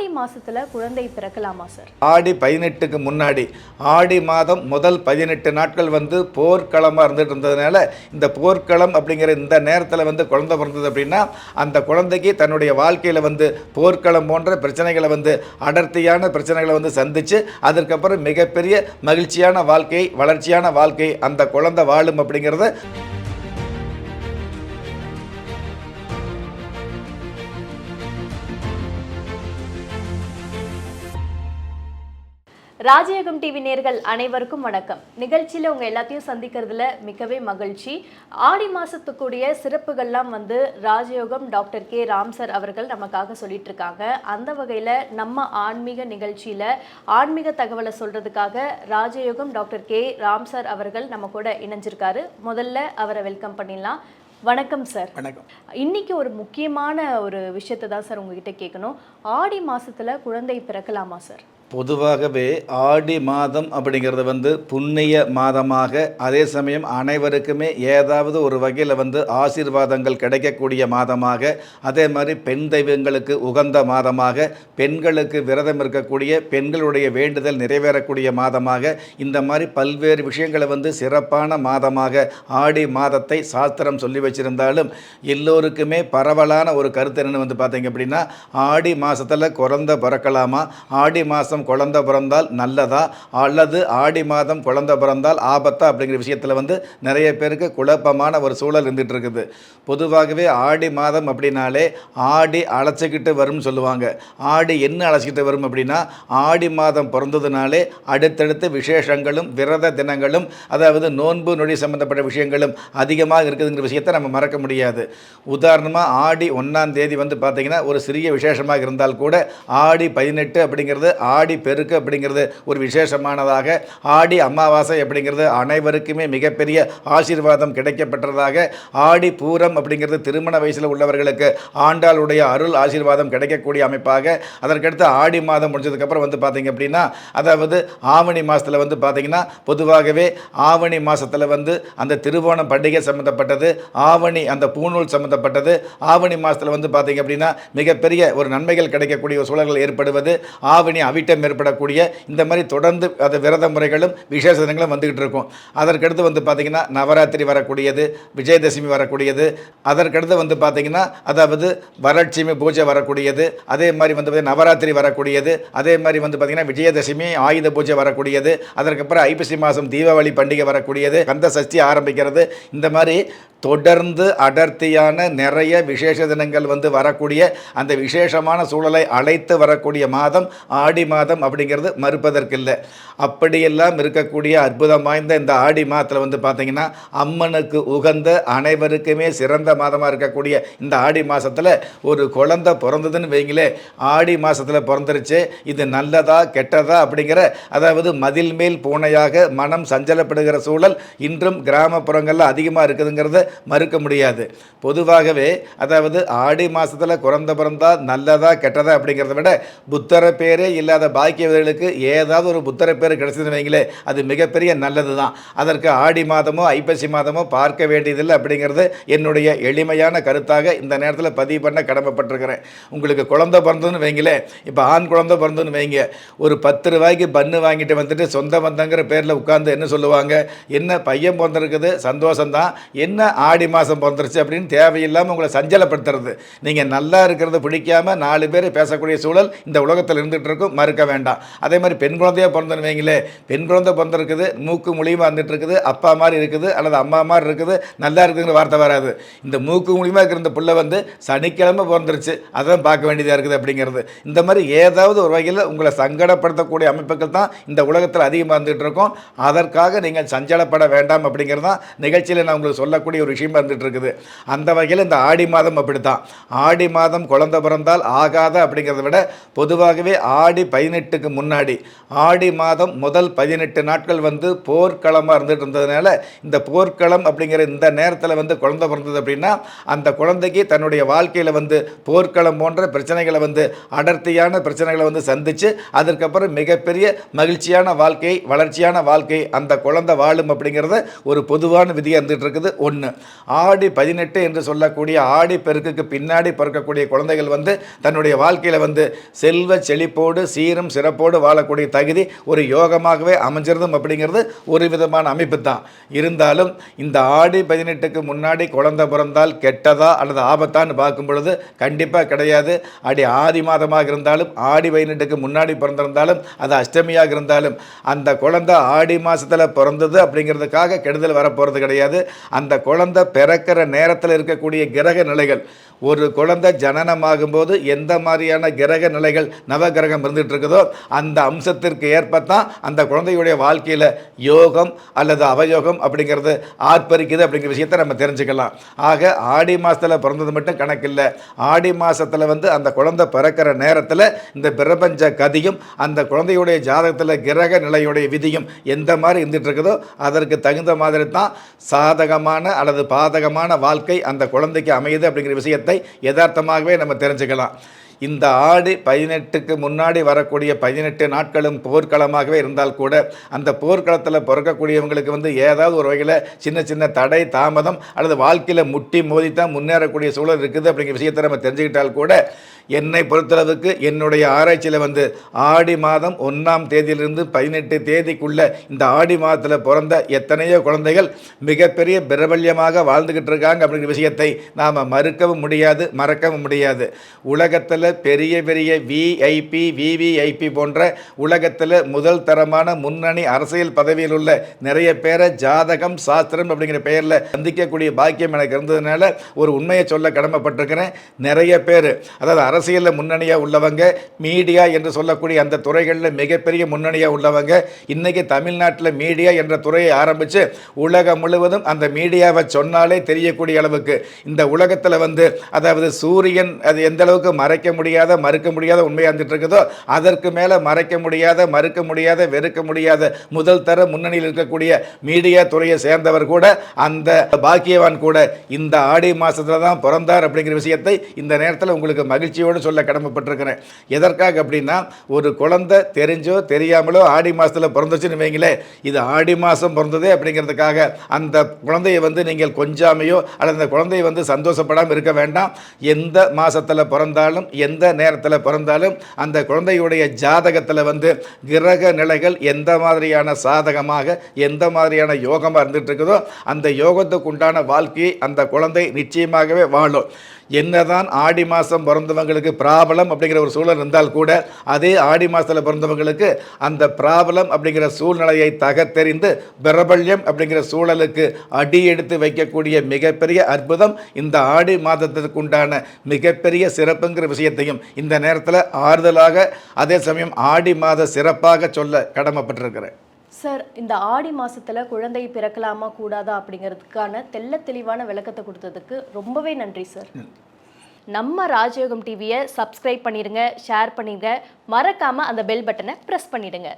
ஆடி மாசத்துல குழந்தை பிறக்கலாமா சார் ஆடி பதினெட்டுக்கு முன்னாடி. ஆடி மாதம் முதல் பதினெட்டு நாட்கள் வந்து போர்க்களமாக இருந்துட்டு இருந்ததுனால இந்த போர்க்களம் அப்படிங்கிற இந்த நேரத்தில் வந்து குழந்தை பிறந்தது அப்படின்னா அந்த குழந்தைக்கு தன்னுடைய வாழ்க்கையில் வந்து போர்க்களம் போன்ற பிரச்சனைகளை வந்து அடர்த்தியான பிரச்சனைகளை வந்து சந்தித்து அதற்கப்புறம் மிகப்பெரிய மகிழ்ச்சியான வாழ்க்கை வளர்ச்சியான வாழ்க்கை அந்த குழந்தை வாழும் அப்படிங்கிறத ராஜயோகம் டிவி நேர்கள் அனைவருக்கும் வணக்கம். நிகழ்ச்சியில உங்க எல்லாத்தையும் சந்திக்கிறதுல மிக்கவே மகிழ்ச்சி. ஆடி மாசத்துக்குரிய சிறப்புகள்லாம் வந்து ராஜயோகம் டாக்டர் கே. ராம் சார் அவர்கள் நமக்காக சொல்லிட்டு இருக்காங்க அந்த வகையில நம்ம ஆன்மீக நிகழ்ச்சியில ஆன்மீக தகவலை சொல்றதுக்காக ராஜயோகம் டாக்டர் கே. ராம் சார் அவர்கள் நம்ம கூட இணைஞ்சிருக்காரு. முதல்ல அவரை வெல்கம் பண்ணிடலாம். வணக்கம் சார். வணக்கம். இன்னைக்கு ஒரு முக்கியமான ஒரு விஷயத்தை தான் சார் உங்ககிட்ட கேட்கணும். ஆடி மாசத்துல குழந்தை பிறக்கலாமா சார்? பொதுவாகவே ஆடி மாதம் அப்படிங்கிறது வந்து புண்ணிய மாதமாக அதே சமயம் அனைவருக்குமே ஏதாவது ஒரு வகையில் வந்து ஆசீர்வாதங்கள் கிடைக்கக்கூடிய மாதமாக அதே மாதிரி பெண் தெய்வங்களுக்கு உகந்த மாதமாக பெண்களுக்கு விரதம் இருக்கக்கூடிய பெண்களுடைய வேண்டுதல் நிறைவேறக்கூடிய மாதமாக இந்த மாதிரி பல்வேறு விஷயங்களை வந்து சிறப்பான மாதமாக ஆடி மாதத்தை சாஸ்திரம் சொல்லி வச்சிருந்தாலும் எல்லோருக்குமே பரவலான ஒரு கருத்து என்னென்னு வந்து பார்த்தீங்க அப்படின்னா ஆடி மாதத்தில் குறந்த பிறக்கலாமா ஆடி மாதம் குழந்தை பிறந்தால் நல்லதா? அல்லது ஆடி மாதம் குழந்தை பிறந்தால் ஆபத்தா? அப்படிங்கிற விஷயத்தில் வந்து நிறைய பேருக்கு குழப்பமான ஒரு சூழல் இருந்துகிட்டு இருக்குது பொதுவாகவே ஆடி மாதம் அப்படின்னாலே ஆடி அழைச்சிக்கிட்டு வரும்னு சொல்லுவாங்க. ஆடி என்ன அழைச்சிக்கிட்டு வரும் அப்படின்னா ஆடி மாதம் பிறந்ததுனாலே அடுத்தடுத்து விசேஷங்களும் விரத தினங்களும் அதாவது நோன்பு நொடி சம்பந்தப்பட்ட விஷயங்களும் அதிகமாக இருக்குதுங்கிற விஷயத்தை நம்ம மறக்க முடியாது. உதாரணமாக ஆடி ஒன்றாம் தேதி வந்து பார்த்திங்கன்னா ஒரு சிறிய விசேஷமாக இருந்தால் கூட ஆடி பதினெட்டு அப்படிங்கிறது ஆடி பெருக்கு அப்படிங்கிறது ஒரு விசேஷமானதாக. ஆடி அமாவாசை அப்படிங்கிறது அனைவருக்குமே மிகப்பெரிய ஆசீர்வாதம் கிடைக்கப்பெற்றதாக. ஆடி பூரம் அப்படிங்கிறது திருமண வயசில் உள்ளவர்களுக்கு ஆண்டாளுடைய அருள் ஆசீர்வாதம் கிடைக்கக்கூடிய அமைப்பாக. அதற்கடுத்து ஆடி மாதம் முடிஞ்சதுக்கப்புறம் வந்து பார்த்தீங்க அப்படின்னா அதாவது ஆவணி மாதத்தில் வந்து பார்த்தீங்கன்னா பொதுவாகவே ஆவணி மாதத்தில் வந்து அந்த திருவோணம் பண்டிகை சம்மந்தப்பட்டது ஆவணி அந்த பூநூல் சம்மந்தப்பட்டது ஆவணி மாதத்தில் வந்து பார்த்தீங்க அப்படின்னா மிகப்பெரிய ஒரு நன்மைகள் கிடைக்கக்கூடிய ஒரு சூழல்கள் ஏற்படுவது ஆவணி அவிட்டம் ஏற்படக்கூடிய இந்த மாதிரி தொடர்ந்து அது விரத முறைகளும் விசேஷ தினங்களும் வந்துக்கிட்டு இருக்கும். அதற்கடுத்து வந்து பார்த்தீங்கன்னா நவராத்திரி வரக்கூடியது விஜயதசமி வரக்கூடியது. அதற்கடுத்து வந்து பார்த்தீங்கன்னா அதாவது வரட்சுமி பூஜை வரக்கூடியது. அதே மாதிரி வந்து பார்த்தீங்கன்னா நவராத்திரி வரக்கூடியது. அதே மாதிரி வந்து பார்த்தீங்கன்னா விஜயதசமி ஆயுத பூஜை வரக்கூடியது. அதற்கப்புறம் ஐப்பசி மாதம் தீபாவளி பண்டிகை வரக்கூடியது. கந்த சஷ்டி ஆரம்பிக்கிறது. இந்த மாதிரி தொடர்ந்து அடர்த்தியான நிறைய விசேஷ தினங்கள் வந்து வரக்கூடிய அந்த விசேஷமான சூழலை அழைத்து வரக்கூடிய மாதம் ஆடி மாதம் அப்படிங்கிறது மறுப்பதற்கில்லை. அப்படியெல்லாம் இருக்கக்கூடிய அற்புதம் வாய்ந்த இந்த ஆடி மாதத்தில் வந்து பார்த்திங்கன்னா அம்மனுக்கு உகந்த அனைவருக்குமே சிறந்த மாதமாக இருக்கக்கூடிய இந்த ஆடி மாதத்தில் ஒரு குழந்தை பிறந்ததுன்னு வைங்களே ஆடி மாதத்தில் பிறந்துருச்சு இது நல்லதா கெட்டதா அப்படிங்கிற அதாவது மதில் மேல் பூனையாக மனம் சஞ்சலப்படுகிற சூழல் இன்றும் கிராமப்புறங்களில் அதிகமாக இருக்குதுங்கிறத மறுக்க முடியாது. பொதுவாகவே அதாவது ஆடி மாதத்தில் குழந்தை பிறந்தா நல்லதா கெட்டதா அப்படிங்கிறத விட புத்தர பேரே இல்லாத பாக்கியவர்களுக்கு ஏதாவது ஒரு புத்தர பேர் கிடைச்சதுன்னு வைங்களே அது மிகப்பெரிய நல்லது தான் அதற்கு ஆடி மாதமோ ஐப்பசி மாதமோ பார்க்க வேண்டியதில்லை அப்படிங்கிறது என்னுடைய எளிமையான கருத்தாக இந்த நேரத்தில் பதிவு பண்ண கடமைப்பட்டிருக்கிறேன். உங்களுக்கு குழந்தை பிறந்ததுன்னு வைங்களே இப்போ ஆண் குழந்தை பிறந்ததுன்னு வைங்க. ஒரு பத்து ரூபாய்க்கு பன்னு வாங்கிட்டு வந்துட்டு சொந்த பந்தங்கிற பேரில் உட்காந்து என்ன சொல்லுவாங்க? என்ன பையன் பிறந்திருக்குது சந்தோஷம்தான். என்ன ஆடி மாதம் பிறந்துருச்சு அப்படின்னு தேவையில்லாமல் உங்களை சஞ்சலப்படுத்துறது. நீங்கள் நல்லா இருக்கிறது பிடிக்காமல் நாலு பேர் பேசக்கூடிய சூழல் இந்த உலகத்தில் இருந்துகிட்டு இருக்கும். மறுக்க வேண்டாம். அதே மாதிரி பெண் குழந்தையாக பிறந்தன்னு வைங்களே பெண் குழந்தை பிறந்திருக்குது மூக்கு மூலியமாக வந்துட்டு இருக்குது அப்பா மாதிரி இருக்குது அல்லது அம்மா மாதிரி இருக்குது நல்லா இருக்குதுங்கிற வார்த்தை வராது. இந்த மூக்கு மூலியமாக இருக்கிற இந்த பிள்ளை வந்து சனிக்கிழமை பிறந்துருச்சு அதான் பார்க்க வேண்டியதாக இருக்குது அப்படிங்கிறது. இந்த மாதிரி ஏதாவது ஒரு வகையில் உங்களை சங்கடப்படுத்தக்கூடிய அமைப்புகள் தான் இந்த உலகத்தில் அதிகமாக இருந்துகிட்டு இருக்கும். அதற்காக நீங்கள் சஞ்சலப்பட வேண்டாம் அப்படிங்கிறது தான் நிகழ்ச்சியில் நான் உங்களுக்கு சொல்லக்கூடிய ஒரு விஷயமா இருந்துகிட்டு இருக்குது. அந்த வகையில் இந்த ஆடி மாதம் அப்படித்தான். ஆடி மாதம் குழந்தை பிறந்தால் ஆகாத அப்படிங்கிறத விட பொதுவாகவே ஆடி பதினெட்டு பதினெட்டுக்கு முன்னாடி. ஆடி மாதம் முதல் பதினெட்டு நாட்கள் வந்து போர்க்களமாக இருந்துட்டு இருந்ததுனால இந்த போர்க்களம் அப்படிங்கிற இந்த நேரத்தில் வந்து குழந்தை பிறந்தது அப்படின்னா அந்த குழந்தைக்கு தன்னுடைய வாழ்க்கையில் வந்து போர்க்களம் போன்ற பிரச்சனைகளை வந்து அடர்த்தியான பிரச்சனைகளை வந்து சந்தித்து அதற்கப்புறம் மிகப்பெரிய மகிழ்ச்சியான வாழ்க்கை வளர்ச்சியான வாழ்க்கை அந்த குழந்தை வாழும் அப்படிங்கிறத ஒரு பொதுவான விதியாக இருந்துகிட்டு இருக்குது. ஒன்று ஆடி பதினெட்டு என்று சொல்லக்கூடிய ஆடி பெருக்குக்கு பின்னாடி பிறக்கக்கூடிய குழந்தைகள் வந்து தன்னுடைய வாழ்க்கையில் வந்து செல்வ செழிப்போடு சீரும் சிறப்போடு வாழக்கூடிய தகுதி ஒரு யோகமாகவே அமைஞ்சிருதும் அப்படிங்கிறது ஒரு விதமான அமைப்பு தான் இருந்தாலும் இந்த ஆடி பதினெட்டுக்கு முன்னாடி குழந்தை பிறந்தால் கெட்டதா அல்லது ஆபத்தான்னு பார்க்கும் பொழுது கண்டிப்பாக கிடையாது. அடி ஆதி மாதமாக இருந்தாலும் ஆடி பதினெட்டுக்கு முன்னாடி பிறந்திருந்தாலும் அது அஷ்டமியாக இருந்தாலும் அந்த குழந்தை ஆடி மாதத்தில் பிறந்தது அப்படிங்கிறதுக்காக கெடுதல் வரப்போகிறது கிடையாது. அந்த குழந்தை பிறக்கிற நேரத்தில் இருக்கக்கூடிய கிரக நிலைகள் ஒரு குழந்தை ஜனனமாகும்போது எந்த மாதிரியான கிரக நிலைகள் நவகிரகம் இருந்துகிட்டு இருக்குதோ அந்த அம்சத்திற்கு ஏற்பத்தான் அந்த குழந்தையுடைய வாழ்க்கையில் யோகம் அல்லது அவயோகம் அப்படிங்கிறது ஆர்ப்பரிக்குது அப்படிங்கிற விஷயத்தை நம்ம தெரிஞ்சுக்கலாம். ஆக ஆடி மாதத்தில் பிறந்தது மட்டும் கணக்கில்லை. ஆடி மாதத்தில் வந்து அந்த குழந்தை பிறக்கிற நேரத்தில் இந்த பிரபஞ்ச கதியும் அந்த குழந்தையுடைய ஜாதகத்தில் கிரக நிலையுடைய விதியும் எந்த மாதிரி இருந்துகிட்டு இருக்குதோ அதற்கு தகுந்த மாதிரி தான் சாதகமான அல்லது பாதகமான வாழ்க்கை அந்த குழந்தைக்கு அமையுது அப்படிங்கிற விஷயத்தை யதார்த்தமாகவே நம்ம தெரிஞ்சுக்கலாம். இந்த ஆடி பதினெட்டுக்கு முன்னாடி வரக்கூடிய பதினெட்டு நாட்களும் போர்க்களமாகவே இருந்தால் கூட அந்த போர்க்களத்தில் பிறக்கக்கூடியவங்களுக்கு வந்து ஏதாவது ஒரு வகையில் சின்ன சின்ன தடை தாமதம் அல்லது வாழ்க்கையில் முட்டி மோதித்தான் முன்னேறக்கூடிய சூழல் இருக்குது அப்படிங்கிற விஷயத்தை நம்ம தெரிஞ்சுக்கிட்டால் கூட என்னை பொறுத்தளவுக்கு என்னுடைய ஆராய்ச்சியில் வந்து ஆடி மாதம் ஒன்றாம் தேதியிலிருந்து பதினெட்டு தேதிக்குள்ள இந்த ஆடி மாதத்தில் பிறந்த எத்தனையோ குழந்தைகள் மிகப்பெரிய பிரபல்யமாக வாழ்ந்துக்கிட்டு இருக்காங்க அப்படிங்கிற விஷயத்தை நாம் மறுக்கவும் முடியாது மறக்கவும் முடியாது. உலகத்தில் பெரிய பெரிய விஐபி விவிஐபி போன்ற உலகத்தில் முதல் தரமான முன்னணி அரசியல் பதவியில் உள்ள நிறைய பேரை ஜாதகம் சாஸ்திரம் அப்படிங்கிற பெயரில் சந்திக்கக்கூடிய பாக்கியம் எனக்கு இருந்ததுனால ஒரு உண்மையை சொல்ல கடமைப்பட்டிருக்கிறேன். நிறைய பேர் அதாவது அரசு அரசியலில் முன்னணியாக உள்ளவங்க மீடியா என்று சொல்லக்கூடிய அந்த துறைகளில் மிகப்பெரிய முன்னணியாக உள்ளவங்க. இன்றைக்கி தமிழ்நாட்டில் மீடியா என்ற துறையை ஆரம்பித்து உலகம் முழுவதும் அந்த மீடியாவை சொன்னாலே தெரியக்கூடிய அளவுக்கு. இந்த உலகத்தில் வந்து அதாவது சூரியன் அது எந்த அளவுக்கு மறைக்க முடியாத மறுக்க முடியாத உண்மையாக இருந்துட்டு இருக்குதோ அதற்கு மேலே மறைக்க முடியாத மறுக்க முடியாத வெறுக்க முடியாத முதல் தர முன்னணியில் இருக்கக்கூடிய மீடியா துறையை சேர்ந்தவர் கூட அந்த பாக்கியவான் கூட. இந்த ஆடி மாதத்தில் தான் பிறந்தார் அப்படிங்கிற விஷயத்தை இந்த நேரத்தில் உங்களுக்கு மகிழ்ச்சி மகிழ்ச்சியோடு சொல்ல கடமைப்பட்டிருக்கிறேன். எதற்காக அப்படின்னா ஒரு குழந்தை தெரிஞ்சோ தெரியாமலோ ஆடி மாதத்தில் பிறந்துச்சுன்னு வைங்களேன் இது ஆடி மாதம் பிறந்ததே அப்படிங்கிறதுக்காக அந்த குழந்தையை வந்து நீங்கள் கொஞ்சாமையோ அல்லது அந்த குழந்தையை வந்து சந்தோஷப்படாமல் இருக்க வேண்டாம். எந்த மாதத்தில் பிறந்தாலும் எந்த நேரத்தில் பிறந்தாலும் அந்த குழந்தையுடைய ஜாதகத்தில் வந்து கிரக நிலைகள் எந்த மாதிரியான சாதகமாக எந்த மாதிரியான யோகமாக இருந்துட்டு இருக்குதோ அந்த யோகத்துக்கு உண்டான வாழ்க்கையை அந்த குழந்தை நிச்சயமாகவே வாழும். என்னதான் ஆடி மாதம் பிறந்தவங்களுக்கு பிராபலம் அப்படிங்கிற ஒரு சூழல் இருந்தால் கூட அதே ஆடி மாதத்தில் பிறந்தவங்களுக்கு அந்த பிராபலம் அப்படிங்கிற சூழ்நிலையை தகத்தெறிந்து பிரபல்யம் அப்படிங்கிற சூழலுக்கு அடி எடுத்து வைக்கக்கூடிய மிகப்பெரிய அற்புதம் இந்த ஆடி மாதத்திற்கு உண்டான மிகப்பெரிய சிறப்புங்கிற விஷயத்தையும் இந்த நேரத்தில் ஆறுதலாக அதே சமயம் ஆடி மாத சிறப்பாக சொல்ல கடமைப்பட்டிருக்கிறேன். சார் இந்த ஆடி மாசத்துல குழந்தை பிறக்கலாமா கூடாதா அப்படிங்கிறதுக்கான தெள்ள தெளிவான விளக்கத்தை கொடுத்ததுக்கு ரொம்பவே நன்றி சார். நம்ம ராஜயோகம் டிவியை சப்ஸ்கிரைப் பண்ணிடுங்க ஷேர் பண்ணிடுங்க. மறக்காமல் அந்த பெல் பட்டனை ப்ரெஸ் பண்ணிடுங்க.